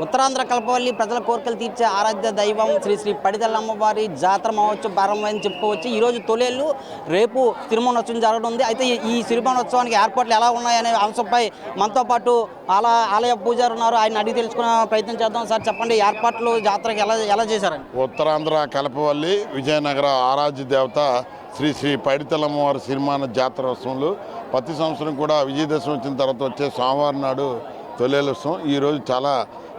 ఉత్తరాంధ్ర కల్పవల్లి ప్రజల కోరికలు తీర్చే ఆరాధ్య దైవం శ్రీ శ్రీ పడిదల అమ్మవారి జాతర మహోత్సవం ప్రారంభమైంది చెప్పుకోవచ్చు. ఈరోజు తొలేళ్ళు రేపు తిరుమణోత్సవం జరగనుంది. అయితే ఈ- ఈ తిరుమణోత్సవానికి ఏర్పాట్లు ఎలా ఉన్నాయనే అంశంపై మనతో పాటు అలా ఆలయ పూజారు ఉన్నారు. ఆయన అడిగి తెలుసుకునే ప్రయత్నం చేద్దాం సార్. చెప్పండి ఏర్పాట్లు జాతరకి ఎలా ఎలా చేశారండి ఉత్తరాంధ్ర కలపవల్లి విజయనగర ఆరాధ్య దేవత శ్రీ శ్రీ పైడితలమ్మవారి సిరిమాన జాతరోత్సవంలో ప్రతి సంవత్సరం కూడా విజయదశమి వచ్చిన తర్వాత వచ్చే సోమవారం నాడు తొలేలోత్సవం ఈరోజు చాలా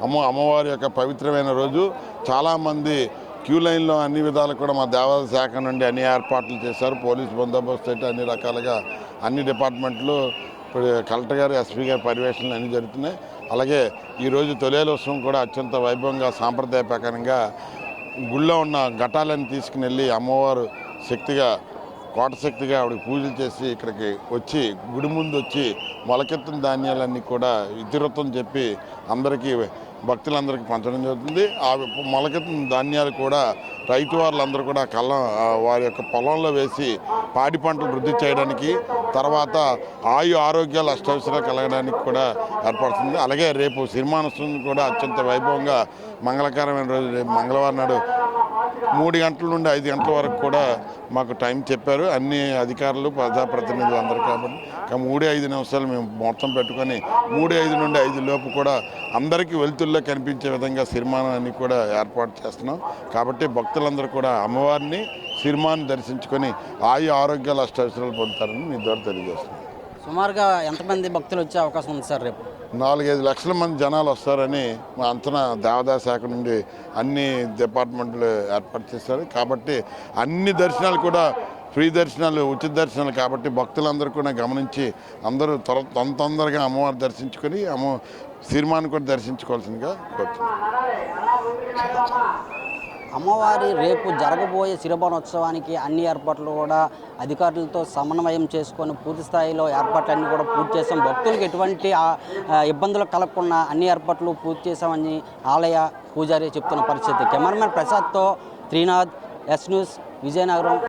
అమ్మ అమ్మవారి యొక్క పవిత్రమైన రోజు. చాలామంది క్యూ లైన్లో అన్ని విధాలు కూడా మా దేవాలయ శాఖ నుండి అన్ని ఏర్పాట్లు చేశారు. పోలీస్ బందోబస్తు అయితే అన్ని రకాలుగా అన్ని డిపార్ట్మెంట్లు ఇప్పుడు కలెక్టర్ గారు ఎస్పీ గారి పర్యవేక్షణలు అన్నీ జరుగుతున్నాయి. అలాగే ఈరోజు తొలేలోత్సవం కూడా అత్యంత వైభవంగా సాంప్రదాయ ప్రకారంగా గుళ్ళో ఉన్న ఘటాలను తీసుకుని వెళ్ళి అమ్మవారు శక్తిగా కోటశక్తిగా ఆవిడకి పూజలు చేసి ఇక్కడికి వచ్చి గుడి ముందు వచ్చి మొలకెత్తిన ధాన్యాలన్నీ కూడా ఇతివృత్తం చెప్పి అందరికీ భక్తులందరికీ పంచడం జరుగుతుంది. ఆ మొలకెత్తిన ధాన్యాలు కూడా రైతు వారులందరూ కూడా కళ్ళం వారి యొక్క పొలంలో వేసి పాడి పంటలు వృద్ధి చేయడానికి తర్వాత ఆయు ఆరోగ్యాలు అష్టవసరాలు కలగడానికి కూడా ఏర్పడుతుంది. అలాగే రేపు సినిమానోత్సవం కూడా అత్యంత వైభవంగా మంగళకరమైన రోజు రేపు మంగళవారం నాడు మూడు గంటల నుండి ఐదు గంటల వరకు కూడా మాకు టైం చెప్పారు. అన్ని అధికారులు ప్రజాప్రతినిధులు అందరూ కాబట్టి ఇంకా మూడు ఐదు నిమిషాలు మేము మొత్తం పెట్టుకొని మూడు ఐదు నుండి ఐదు లోపు కూడా అందరికీ వెలుతుల్లో కనిపించే విధంగా సిరిమానాన్ని కూడా ఏర్పాటు చేస్తున్నాం. కాబట్టి భక్తులందరూ కూడా అమ్మవారిని సిరిమాన్ని దర్శించుకొని ఆయు ఆరోగ్యాలు అష్టవసరాలు పొందుతారని మీ ద్వారా తెలియజేస్తున్నాం. సుమారుగా ఎంతమంది భక్తులు వచ్చే అవకాశం ఉంది సార్ రేపు? నాలుగైదు లక్షల మంది జనాలు వస్తారని మా అంచనా దేవాదాయ శాఖ నుండి అన్ని డిపార్ట్మెంట్లు ఏర్పాటు చేశారు. కాబట్టి అన్ని దర్శనాలు కూడా ఫ్రీ దర్శనాలు ఉచిత దర్శనాలు కాబట్టి భక్తులందరూ కూడా గమనించి అందరూ త్వర తొంద తొందరగా అమ్మవారు దర్శించుకొని అమ్మ సినిమాను కూడా దర్శించుకోవాల్సిందిగా కోరుతున్నాను అమ్మవారి రేపు జరగబోయే శిరభానోత్సవానికి అన్ని ఏర్పాట్లు కూడా అధికారులతో సమన్వయం చేసుకొని పూర్తి స్థాయిలో ఏర్పాట్లన్నీ కూడా పూర్తి చేసాం భక్తులకు ఎటువంటి ఇబ్బందులు కలగకుండా అన్ని ఏర్పాట్లు పూర్తి చేశామని ఆలయ పూజారి చెప్తున్న పరిస్థితి. కెమెరామెన్ ప్రసాద్తో త్రీనాథ్ ఎస్ న్యూస్ విజయనగరం.